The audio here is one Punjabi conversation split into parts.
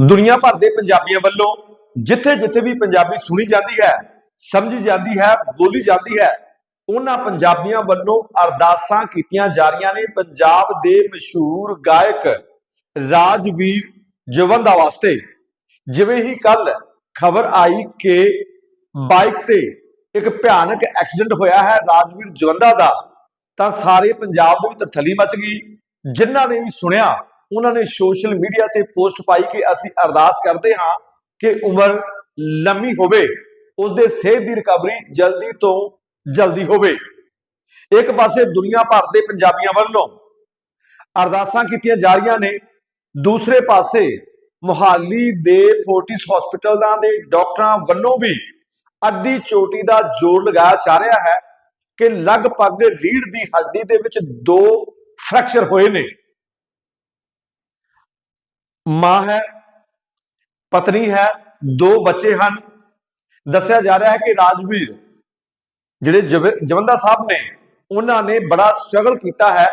ਦੁਨੀਆ ਭਰ ਦੇ ਪੰਜਾਬੀਆਂ ਵੱਲੋਂ ਜਿੱਥੇ-ਜਿੱਥੇ ਵੀ ਪੰਜਾਬੀ ਸੁਣੀ ਜਾਂਦੀ ਹੈ, ਸਮਝੀ ਜਾਂਦੀ ਹੈ, ਬੋਲੀ ਜਾਂਦੀ ਹੈ, ਉਹਨਾਂ ਪੰਜਾਬੀਆਂ ਵੱਲੋਂ ਅਰਦਾਸਾਂ ਕੀਤੀਆਂ ਜਾ ਰਹੀਆਂ ਨੇ ਪੰਜਾਬ ਦੇ ਮਸ਼ਹੂਰ ਗਾਇਕ ਰਾਜਵੀਰ ਜਵੰਦਾ ਵਾਸਤੇ। ਜਿਵੇਂ ਹੀ ਕੱਲ ਖਬਰ ਆਈ ਕਿ ਬਾਈਕ ਤੇ ਇੱਕ ਭਿਆਨਕ ਐਕਸੀਡੈਂਟ ਹੋਇਆ ਹੈ ਰਾਜਵੀਰ ਜਵੰਦਾ ਦਾ, ਤਾਂ ਸਾਰੇ ਪੰਜਾਬ ਦੇ ਵਿੱਚ ਥਲੀ ਮਚ ਗਈ। ਜਿਨ੍ਹਾਂ ਨੇ ਵੀ ਸੁਣਿਆ ਉਹਨਾਂ ਨੇ ਸੋਸ਼ਲ ਮੀਡੀਆ ਤੇ ਪੋਸਟ ਪਾਈ ਕਿ ਅਸੀਂ ਅਰਦਾਸ ਕਰਦੇ ਹਾਂ ਕਿ ਉਮਰ ਲੰਮੀ ਹੋਵੇ, ਉਸਦੇ ਸਿਹਤ ਦੀ ਰਿਕਵਰੀ ਜਲਦੀ ਤੋਂ ਜਲਦੀ ਹੋਵੇ। ਇੱਕ ਪਾਸੇ ਦੁਨੀਆ ਭਰ ਦੇ ਪੰਜਾਬੀਆਂ ਵੱਲੋਂ ਅਰਦਾਸਾਂ ਕੀਤੀਆਂ ਜਾ ਰਹੀਆਂ ਨੇ, ਦੂਸਰੇ ਪਾਸੇ ਮੁਹਾਲੀ ਦੇ ਫੋਰਟਿਸ ਹਸਪੀਟਲਾਂ ਦੇ ਡਾਕਟਰਾਂ ਵੱਲੋਂ ਵੀ ਅੱਡੀ ਚੋਟੀ ਦਾ ਜ਼ੋਰ ਲਗਾਇਆ ਜਾ ਰਿਹਾ ਹੈ ਕਿ ਲਗਭਗ ਰੀੜ ਦੀ ਹੱਡੀ ਦੇ ਵਿੱਚ ਦੋ ਫ੍ਰੈਕਚਰ ਹੋਏ ਨੇ। ਮਾਂ ਹੈ ਪਤਨੀ ਹੈ ਦੋ ਬੱਚੇ ਹਨ। ਦੱਸਿਆ ਜਾ ਰਿਹਾ ਹੈ ਕਿ ਰਾਜਵੀਰ ਜਿਹੜੇ ਜਵੰਦਾ ਸਾਹਿਬ ਨੇ ਉਹਨਾਂ ਨੇ ਬੜਾ ਸਟਰਗਲ ਕੀਤਾ ਹੈ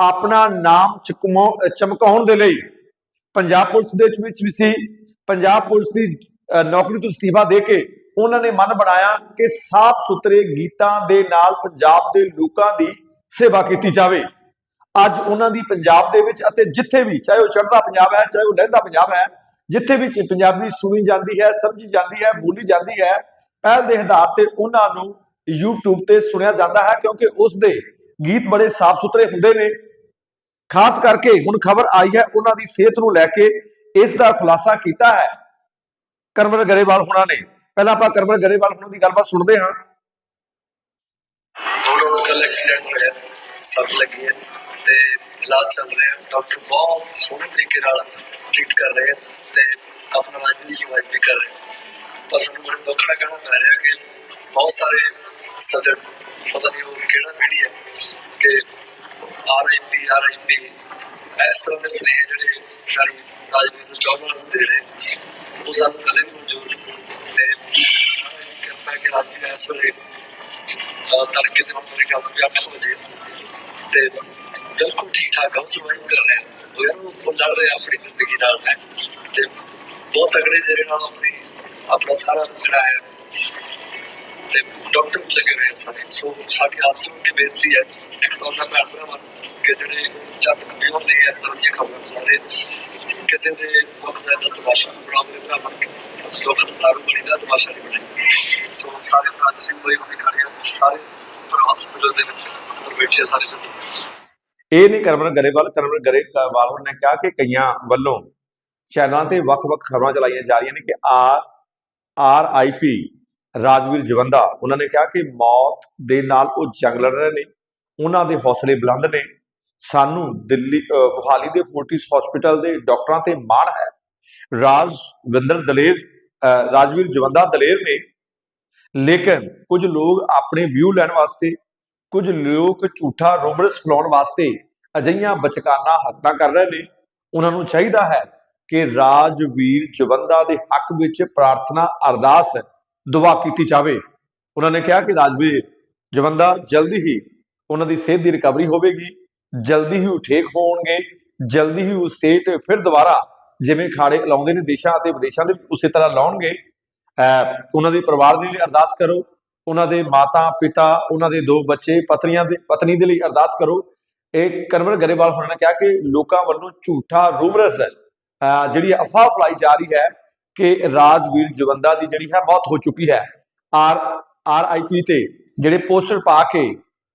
ਆਪਣਾ ਨਾਮ ਚਕਮਾ- ਚਮਕਾਉਣ ਦੇ ਲਈ। ਪੰਜਾਬ ਪੁਲਿਸ ਦੇ ਵਿੱਚ ਵੀ ਸੀ। ਪੰਜਾਬ ਪੁਲਿਸ ਦੀ ਅਹ, ਨੌਕਰੀ ਤੋਂ ਅਸਤੀਫਾ ਦੇ ਕੇ ਉਹਨਾਂ ਨੇ ਮਨ ਬਣਾਇਆ ਕਿ ਸਾਫ਼ ਸੁਥਰੇ ਗੀਤਾਂ ਦੇ ਨਾਲ ਪੰਜਾਬ ਦੇ ਲੋਕਾਂ ਦੀ ਸੇਵਾ ਕੀਤੀ ਜਾਵੇ। ਅੱਜ ਉਹਨਾਂ ਦੀ ਪੰਜਾਬ ਦੇ ਵਿੱਚ ਅਤੇ ਜਿੱਥੇ ਵੀ, ਚਾਹੇ ਉਹ ਚੜ੍ਹਦਾ ਪੰਜਾਬ ਹੈ, ਚਾਹੇ ਉਹ ਲਹਿੰਦਾ ਪੰਜਾਬ ਹੈ, ਜਿੱਥੇ ਵੀ ਪੰਜਾਬੀ ਸੁਣੀ ਜਾਂਦੀ ਹੈ, ਸਮਝੀ ਜਾਂਦੀ ਹੈ, ਬੋਲੀ ਜਾਂਦੀ ਹੈ, ਪਹਿਲ ਦੇ ਆਧਾਰ ਤੇ ਉਹਨਾਂ ਨੂੰ YouTube ਤੇ ਸੁਣਿਆ ਜਾਂਦਾ ਹੈ ਕਿਉਂਕਿ ਉਸ ਦੇ ਗੀਤ ਬੜੇ ਸਾਫ਼ ਸੁਥਰੇ ਹੁੰਦੇ ਨੇ। ਖਾਸ ਕਰਕੇ ਹੁਣ ਖਬਰ ਆਈ ਹੈ ਉਹਨਾਂ ਦੀ ਸਿਹਤ ਨੂੰ ਲੈ ਕੇ, ਇਸ ਦਾ ਖੁਲਾਸਾ ਕੀਤਾ ਹੈ। ਕਰਮਰ ਗਰੇਵਾਲ ਹੋਣਾ ਨੇ। ਪਹਿਲਾਂ ਆਪਾਂ ਕਰਮਰ ਗਰੇਵਾਲ ਹੁਣਾਂ ਦੀ ਗੱਲਬਾਤ ਸੁਣਦੇ ਹਾਂ। ਉਹਨਾਂ ਨੂੰ ਐਕਸੀਡੈਂਟ ਹੋਇਆ, ਸੱਟ ਲੱਗੀ ਹੈ। ਤੇ ਇਲਾਜ ਚੱਲ ਰਿਹਾ ਡਾਕਟਰ ਬਹੁਤ ਸੋਹਣੇ ਤਰੀਕੇ ਨਾਲ ਟ੍ਰੀਟ ਕਰ ਰਹੇ ਤੇ ਆਪਣਾ ਇਲਾਜ ਵੀ ਵੀ ਕਰ ਰਹੇ ਪਰ ਸਾਨੂੰ ਬੜੇ ਦੁੱਖ ਨਾਲ ਕਹਿਣਾ ਪੈ ਰਿਹਾ ਕਿ ਬਹੁਤ ਸਾਰੇ ਸੱਜਣ, ਪਤਾ ਨਹੀਂ ਉਹ ਕਿਹੜਾ ਪੀੜੀ ਹੈ ਕਿ R I P R I ਪੀ ਇਸ ਤਰ੍ਹਾਂ ਦੇ ਸਨੇਹ ਜਿਹੜੇ ਸਾਡੀ ਰਾਜਵੀਰ ਨੂੰ ਚੌਬਾ ਨੂੰ ਦੇ ਰਹੇ ਉਹ ਸਾਨੂੰ ਕਦੇ ਨਹੀਂ ਮਨਜ਼ੂਰ ਤੇ ਕਿਰਪਾ ਕਿ ਰਾਤ ਦੀ ਇਸ ਵੇਲੇ, ਅਹ ਤੜਕੇ ਦੇ ਵਕਤ ਮੇਰੇ ਖਿਆਲ ਤੋਂ 8 ਵਜੇ, ਤੇ ਬਿਲਕੁਲ ਠੀਕ ਠਾਕ ਆ ਸਰਵਾਈਵ ਕਰ ਰਹੇ ਉਹ ਯਾਰ, ਉਹ ਲੜ ਰਹੇ ਆਪਣੀ ਜ਼ਿੰਦਗੀ ਨਾਲ, ਹੈ। ਤੇ ਬਹੁਤ ਤਗੜੇ ਜਿਹੜੇ ਨਾਲ ਆਪਣੀ, ਆਪਣਾ ਸਾਰਾ ਜਿਹੜਾ ਹੈ, ਤੇ ਡਾਕਟਰ ਲੱਗੇ ਰਹੇ ਸਾਰੇ। ਸੋ ਸਾਡੀ ਹੱਥ ਜੋੜ ਕੇ ਬੇਨਤੀ ਹੈ, ਇੱਕ ਤਾਂ ਉਹਨਾਂ ਭੈਣ ਭਰਾਵਾਂ ਕਿ ਜਿਹੜੇ ਚੰਦ ਕਬੀਰ ਦੇ ਇਸ ਤਰ੍ਹਾਂ ਦੀਆਂ ਖਬਰਾਂ ਸੁਣਾ ਰਹੇ ਕਿਸੇ ਦੇ ਦੁੱਖ ਦਾ ਤਾਂ ਤਮਾਸ਼ਾ ਨਾ ਬਣਾਓ ਭਰਾ ਬਣ ਕੇ। ਦੁੱਖ ਦਾ ਦਾਰੂ ਬਣੀ ਦਾ ਤਮਾਸ਼ਾ ਨਹੀਂ ਬਣਾਈ ਸੋ ਸਾਰੇ ਭਰਾ ਸਿੰਘ ਹੋਏ ਹੋਏ ਖੜੇ ਸਾਰੇ ਭਰਾ ਹਸਪੀਟਲ ਦੇ ਵਿੱਚ ਬੈਠੇ ਸਾਰੇ ਸਭ। ਇਹ ਨਹੀਂ ਕਰਮਰ ਗਰੇਵਾਲ ਕਰਮਰ ਗਰੇਵਾਲ ਨੇ ਕਿਹਾ ਕਿ ਕਈਆਂ ਵੱਲੋਂ ਚੈਨਲਾਂ ਤੇ ਵੱਖ-ਵੱਖ ਖਬਰਾਂ ਚਲਾਈਆਂ ਜਾ ਰਹੀਆਂ ਨੇ ਕਿ R R I P Rajvir Jawanda ਉਹਨਾਂ ਨੇ ਕਿਹਾ ਕਿ ਮੌਤ ਦੇ ਨਾਲ ਉਹ ਜੰਗ ਲੜ ਰਹੇ ਨੇ ਉਹਨਾਂ ਦੇ ਹੌਸਲੇ ਬੁਲੰਦ ਨੇ। ਸਾਨੂੰ ਦਿੱਲੀ ਅਹ, ਮੁਹਾਲੀ ਦੇ ਫੋਰਟਿਸ ਹਸਪੀਟਲ ਦੇ ਡਾਕਟਰਾਂ ਤੇ ਮਾਣ ਹੈ। ਰਾਜਵਿੰਦਰ ਦਲੇਰ ਅਹ, ਰਾਜਵੀਰ ਜਵੰਦਾ ਦਲੇਰ ਨੇ ਲੇਕਿਨ ਕੁਝ ਲੋਕ ਆਪਣੇ ਵਿਊ ਲੈਣ ਵਾਸਤੇ ਕੁਝ ਲੋਕ ਝੂਠਾ ਰੋਮਰਸ ਫਲਾਉਣ ਵਾਸਤੇ ਅਜਈਆਂ ਬਚਕਾਨਾ ਹੱਤਾਂ ਕਰ ਰਹੇ ਨੇ। ਉਹਨਾਂ ਨੂੰ ਚਾਹੀਦਾ ਹੈ ਕਿ ਰਾਜਵੀਰ ਜਵੰਦਾ ਦੇ ਹੱਕ ਵਿੱਚ ਪ੍ਰਾਰਥਨਾ ਅਰਦਾਸ ਦੁਆ ਕੀਤੀ ਜਾਵੇ। ਉਹਨਾਂ ਨੇ ਕਿਹਾ ਕਿ ਰਾਜਵੀਰ ਜਵੰਦਾ ਜਲਦੀ ਹੀ ਉਹਨਾਂ ਦੀ ਸਿਹਤ ਦੀ ਰਿਕਵਰੀ ਹੋਵੇਗੀ, ਜਲਦੀ ਹੀ ਉਹ ਠੀਕ ਹੋਣਗੇ, ਜਲਦੀ ਹੀ ਉਹ ਸਟੇਟ ਫਿਰ ਦੁਬਾਰਾ ਜਿਵੇਂ ਖਾੜੇ ਲਾਉਂਦੇ ਨੇ ਦੇਸ਼ਾਂ ਅਤੇ ਵਿਦੇਸ਼ਾਂ ਦੇ ਉਸੇ ਤਰ੍ਹਾਂ ਲਾਉਣਗੇ। ਉਹਨਾਂ ਦੇ ਪਰਿਵਾਰ ਦੇ ਲਈ ਅਰਦਾਸ ਕਰੋ। ਉਹਨਾਂ ਦੇ ਮਾਤਾ, ਪਿਤਾ, ਉਹਨਾਂ ਦੇ ਦੋ ਬੱਚੇ, ਪਤਨੀਆਂ ਦੇ ਪਤਨੀ ਦੇ ਲਈ ਅਰਦਾਸ ਕਰੋ। ਇਹ ਕਨਵਰ ਗਰੇਵਾਲ ਹੋਣਾ ਨੇ ਕਿਹਾ ਕਿ ਲੋਕਾਂ ਵੱਲੋਂ ਝੂਠਾ ਰੂਮਰਸ ਜਿਹੜੀ ਅਫਵਾਹ ਫਲਾਈ ਜਾ ਰਹੀ ਹੈ ਕਿ ਰਾਜਵੀਰ ਜਵੰਦਾ ਦੀ ਜਿਹੜੀ ਹੈ ਮੌਤ ਹੋ ਚੁੱਕੀ ਹੈ। ਆਰ ਆਰ ਆਈ ਪੀ ਤੇ ਜਿਹੜੇ ਪੋਸਟਰ ਪਾ ਕੇ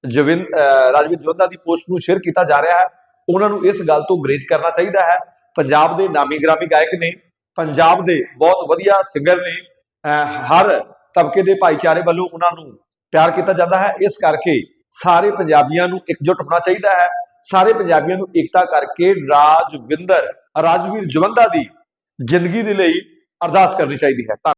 ਜਵਿੰਦ ਰਾਜਵੀਰ ਜਵੰਦਾ ਦੀ ਪੋਸਟ ਨੂੰ ਸ਼ੇਅਰ ਕੀਤਾ ਜਾ ਰਿਹਾ ਹੈ, ਉਹਨਾਂ ਨੂੰ ਇਸ ਗੱਲ ਤੋਂ ਗਰੇਜ ਕਰਨਾ ਚਾਹੀਦਾ ਹੈ। ਪੰਜਾਬ ਦੇ ਨਾਮੀ ਗ੍ਰਾਮੀ ਗਾਇਕ ਨੇ, ਪੰਜਾਬ ਦੇ ਬਹੁਤ ਵਧੀਆ ਸਿੰਗਰ ਨੇ, ਅਹ ਹਰ ਤਬਕੇ ਦੇ ਭਾਈਚਾਰੇ ਵੱਲੋਂ ਉਹਨਾਂ ਨੂੰ ਪਿਆਰ ਕੀਤਾ ਜਾਂਦਾ ਹੈ। ਇਸ ਕਰਕੇ ਸਾਰੇ ਪੰਜਾਬੀਆਂ ਨੂੰ ਇਕਜੁੱਟ ਹੋਣਾ ਚਾਹੀਦਾ ਹੈ। ਸਾਰੇ ਪੰਜਾਬੀਆਂ ਨੂੰ ਇਕਤਾ ਕਰਕੇ ਰਾਜਵਿੰਦਰ, ਰਾਜਵੀਰ ਜਵੰਦਾ ਦੀ ਜ਼ਿੰਦਗੀ ਦੇ ਲਈ ਅਰਦਾਸ ਕਰਨੀ ਚਾਹੀਦੀ ਹੈ। ਧੰਨ-